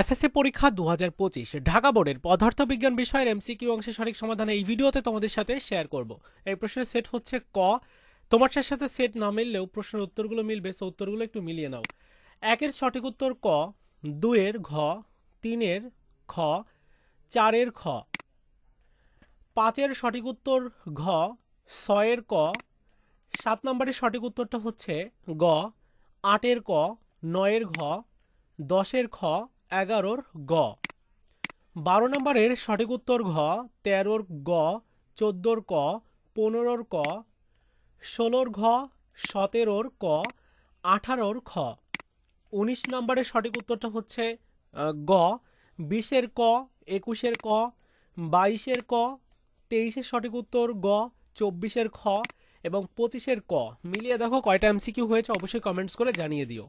SSC পরীক্ষা দু হাজার পঁচিশ। ঢাকা বোর্ডের পদার্থবিজ্ঞান বিষয়ের এমসিকিউ অংশের সঠিক সমাধান এই ভিডিওতে তোমাদের সাথে শেয়ার করব। এই প্রশ্নের সেট হচ্ছে ক। তোমার সাথে সেট না মিললেও প্রশ্নের উত্তরগুলো মিলবে, সে উত্তরগুলো একটু মিলিয়ে নাও। একের সঠিক উত্তর ক দুয়ের ঘ, তিনের খ, চারের খ। পাঁচের সঠিক উত্তর ঘ, ছয়ের ক। সাত নম্বরের সঠিক উত্তরটা হচ্ছে গ, আটের ক, নয়ের ঘ, দশের খ এগারোর গ। বারো নম্বরের সঠিক উত্তর ঘ, তেরোর গ, চোদ্দোর ক, পনেরোর ক, ষোলোর ঘ, সতেরোর ক, আঠারোর খ। উনিশ নম্বরের সঠিক উত্তরটা হচ্ছে গ, বিশের ক, একুশের ক, বাইশের ক, তেইশের সঠিক উত্তর গ, চব্বিশের খ এবং পঁচিশের ক। মিলিয়ে দেখো কয়টা এমসিকিউ হয়েছে, অবশ্যই কমেন্টস করে জানিয়ে দিও।